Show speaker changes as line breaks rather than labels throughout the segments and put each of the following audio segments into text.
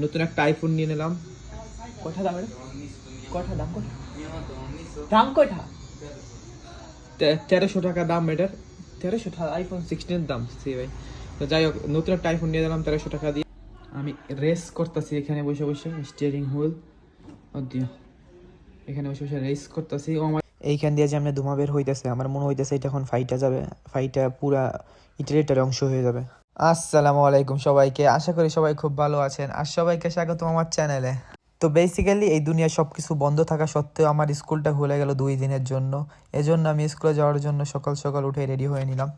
নতুন একটা আইফোন নিয়ে নিলাম। কটা দাম? কটা দাম? দাম কটা তেরোশো টাকা দাম এটার। তেরোশো টাকা আইফোন সিক্সটিনের দাম, সে ভাই। তো যাই হোক, নতুন একটা আইফোন নিয়ে দিলাম তেরোশো টাকা দিয়ে। আমি রেস করতেছি এখানে বসে বসে স্টিয়ারিং হুইল এখানে বসে বসে রেস করতেছি। ও আমার
এইখান দিয়ে যে আমরা ধুমা বের হইতেছে, আমার মনে হইতেছে এটা এখন ফাইটা যাবে ফাইটা পুরা ইটারেটার অংশ হয়ে যাবে। আসসালামু আলাইকুম সবাইকে। আশা করি সবাই খুব ভালো আছেন। আর সবাইকে স্বাগতম আমার চ্যানেলে। তো বেসিক্যালি এই দুনিয়ায় সব কিছু বন্ধ থাকা সত্ত্বেও আমার স্কুলটা খুলে গেল দুই দিনের জন্য। এজন্য আমি স্কুলে যাওয়ার জন্য সকাল সকাল উঠে রেডি হয়ে নিলাম।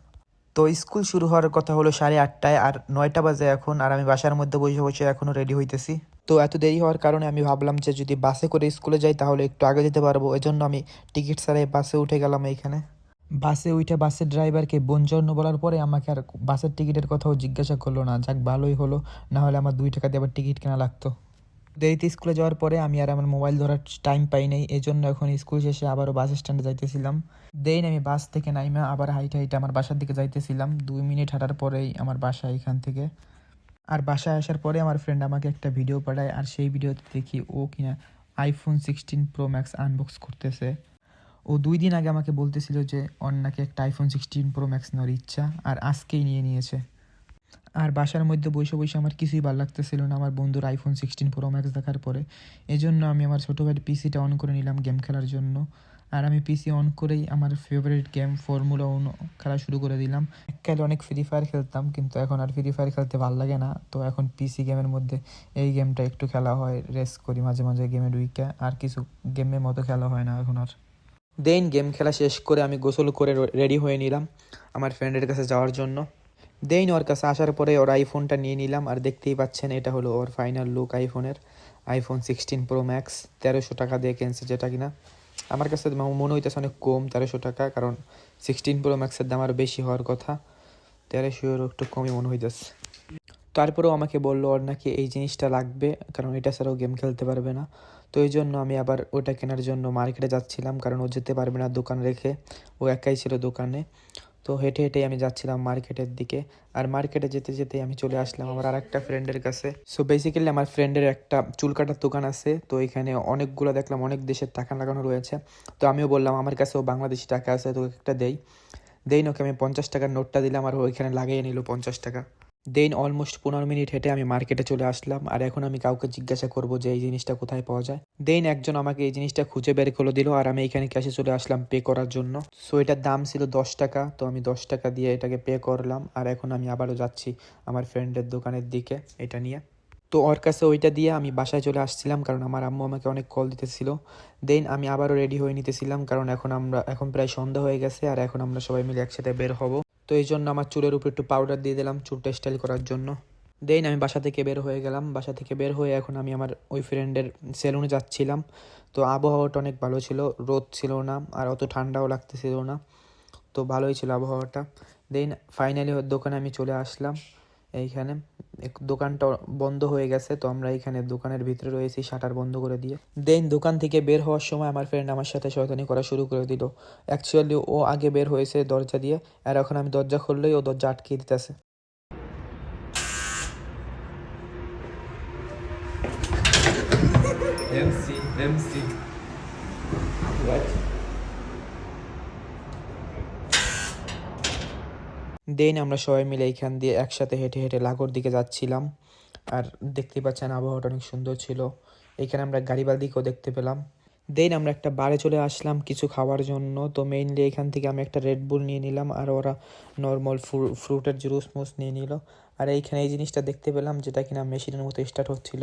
তো স্কুল শুরু হওয়ার কথা হলো সাড়ে আটটায় আর নয়টা বাজে এখন আর আমি বাসার মধ্যে বসে বসে এখনও রেডি হইতেছি। তো এত দেরি হওয়ার কারণে আমি ভাবলাম যে যদি বাসে করে স্কুলে যাই তাহলে একটু আগে যেতে পারব। এজন্য আমি টিকিট ছাড়াই বাসে উঠে গেলাম এইখানে। বাসে উঠে বাসের ড্রাইভারকে বঞ্চন্ন বলার পরে আমাকে আর বাসের টিকিটের কথাও জিজ্ঞাসা করল না। যাক, ভালোই হলো। না হলে আমার দুই টাকা দিয়ে আবার টিকিট কেনা লাগতো। দেরিতে স্কুলে যাওয়ার পরে আমি আর আমার মোবাইল ধরার টাইম পাই নাই। এই জন্য এখন স্কুল শেষে আবারও বাস স্ট্যান্ডে যাইতেছিলাম। দেন আমি বাস থেকে নাইমা আবার হাইটে হাইটে আমার বাসার দিকে যাইতেছিলাম। দুই মিনিট হাঁটার পরেই আমার বাসা এখান থেকে। আর বাসায় আসার পরে আমার ফ্রেন্ড আমাকে একটা ভিডিও পাঠায়। আর সেই ভিডিওতে দেখি ও কিনা iPhone sixteen pro max unbox করতেছে। ও দুই দিন আগে আমাকে বলতেছিল যে ওর নাকি একটা আইফোন সিক্সটিন প্রো ম্যাক্স নেওয়ার ইচ্ছা, আর আজকেই নিয়ে নিয়েছে। আর বাসার মধ্যে বসে বসে আমার কিছুই ভালো লাগতেছিল না, আমার বন্ধুর আইফোন সিক্সটিন প্রো ম্যাক্স দেখার পরে। এই জন্য আমি আমার ছোটো ভাইয়ের পিসিটা অন করে নিলাম গেম খেলার জন্য। আর আমি পিসি অন করেই আমার ফেভারিট গেম ফর্মুলা ওয়ান খেলা শুরু করে দিলাম। এককালে অনেক ফ্রি ফায়ার খেলতাম, কিন্তু এখন আর ফ্রি ফায়ার খেলতে ভালো লাগে না। তো এখন পিসি গেমের মধ্যে এই গেমটা একটু খেলা হয় রেস করি, মাঝে মাঝে গেমের উইকে আর কিছু গেমের মতো খেলা হয় না এখন আর। দেন গেম খেলা শেষ করে আমি গোসল করে রেডি হয়ে নিলাম আমার ফ্রেন্ডের কাছে যাওয়ার জন্য। দেন ওর কাছে আসার পরে ওর আইফোনটা নিয়ে নিলাম আর দেখতেই পাচ্ছেন এটা হলো ওর ফাইনাল লুক আইফোনের আইফোন সিক্সটিন প্রো ম্যাক্স তেরোশো টাকা দিয়ে কিনছে যেটা কিনা। আমার কাছে মনে হইতেছে অনেক কম, তেরোশো টাকা, কারণ সিক্সটিন প্রো ম্যাক্সের দাম আরও বেশি হওয়ার কথা। তেরোশোর একটু কমই মনে হইতেছে। তারপরেও আমাকে বলল, ওর নাকি এই জিনিসটা লাগবে, কারণ এটা ছাড়াও গেম খেলতে পারবে না। তো এই জন্য আমি আবার ওটা কেনার জন্য মার্কেটে যাচ্ছিলাম, কারণ ও যেতে পারবে না দোকান রেখে। ও একাই ছিল দোকানে। তো হেঁটে হেঁটে আমি যাচ্ছিলাম মার্কেটের দিকে। আর মার্কেটে যেতে যেতে আমি চলে আসলাম আমার আর একটা ফ্রেন্ডের কাছে। সো বেসিক্যালি আমার ফ্রেন্ডের একটা চুল কাটার দোকান আছে। তো এখানে অনেকগুলো দেখলাম, অনেক দেশের টাকা লাগানো রয়েছে। তো আমিও বললাম, আমার কাছেও বাংলাদেশি টাকা আছে তো একটা দেই। দেই ওকে আমি পঞ্চাশ টাকার নোটটা দিলাম আর ওইখানে লাগিয়ে নিল পঞ্চাশ টাকা। দেন অলমোস্ট পনেরো মিনিট হেঁটে আমি মার্কেটে চলে আসলাম। আর এখন আমি কাউকে জিজ্ঞাসা করব যে এই জিনিসটা কোথায় পাওয়া যায়। দেন একজন আমাকে এই জিনিসটা খুঁজে বের করে দিল আর আমি এখানে ক্যাশে চলে আসলাম পে করার জন্য। সো এটার দাম ছিল দশ টাকা। তো আমি দশ টাকা দিয়ে এটাকে পে করলাম। আর এখন আমি আবারও যাচ্ছি আমার ফ্রেন্ডের দোকানের দিকে এটা নিয়ে। তো ওর কাছে ওইটা দিয়ে আমি বাসায় চলে আসছিলাম কারণ আমার আম্মু আমাকে অনেক কল দিতেছিল। দেন আমি আবারও রেডি হয়ে নিতেছিলাম কারণ এখন আমরা, এখন প্রায় সন্ধ্যা হয়ে গেছে আর এখন আমরা সবাই মিলে একসাথে বের হব। তো এই জন্য আমার চুলের উপর একটু পাউডার দিয়ে দিলাম চুলটা স্টাইল করার জন্য। দেন আমি বাসা থেকে বের হয়ে গেলাম। বাসা থেকে বের হয়ে এখন আমি আমার ওই ফ্রেন্ডের সেলুনে যাচ্ছিলাম। তো আবহাওয়াটা অনেক ভালো ছিল, রোদ ছিল না, আর অত ঠান্ডাও লাগতেছিল না। তো ভালোই ছিল আবহাওয়াটা। দেন ফাইনালি ওর দোকানে আমি চলে আসলাম এইখানে। দোকানটা বন্ধ হয়ে গেছে তো আমরা এখানে দোকানের ভিতরে রয়েছি শাটার বন্ধ করে দিয়ে। দেন দোকান থেকে বের হওয়ার সময় আমার ফ্রেন্ড আমার সাথে শয়তানি করা শুরু করে দিল। অ্যাকচুয়ালি ও আগে বের হয়েছে দরজা দিয়ে আর এখন আমি দরজা খুললেই ও দরজা আটকে দিতেছে।
এমসি এমসি
দেন আমরা সবাই মিলে এইখান দিয়ে একসাথে হেঁটে হেঁটে লাগোর দিকে যাচ্ছিলাম। আর দেখতে পাচ্ছেন আবহাওয়াটা অনেক সুন্দর ছিল। এইখানে আমরা গাড়িবাল দিকেও দেখতে পেলাম। দেন আমরা একটা বারে চলে আসলাম কিছু খাওয়ার জন্য। তো মেইনলি এখান থেকে আমি একটা রেড বুল নিয়ে নিলাম আর ওরা নর্মাল ফ্রুটের জুস মুস নিয়ে নিল। আর এইখানে এই জিনিসটা দেখতে পেলাম যেটা কিনা মেশিনের মতো স্টার্ট হচ্ছিল।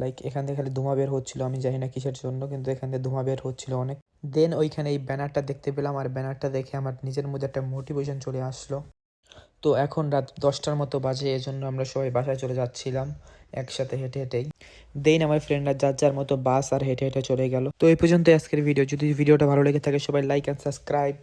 লাইক এখান থেকে খালি ধোঁয়া বের হচ্ছিল। আমি জানি না কিসের জন্য, কিন্তু এখান থেকে ধোঁয়া বের হচ্ছিল অনেক। দেন ওইখানে এই ব্যানারটা দেখতে পেলাম। আর ব্যানারটা দেখে আমার নিজের মধ্যে একটা মোটিভেশন চলে আসলো। তো এখন রাত দশটার মতো বাজে, এজন্য আমরা সবাই বাসায় চলে যাচ্ছিলাম একসাথে হেঁটে হেঁটেই। দেন আমার ফ্রেন্ডরা যার যার মতো বাস আর হেঁটে হেঁটে চলে গেল। তো এই পর্যন্ত আজকের ভিডিও যদি ভিডিওটা ভালো লেগে থাকে, সবাই লাইক অ্যান্ড সাবস্ক্রাইব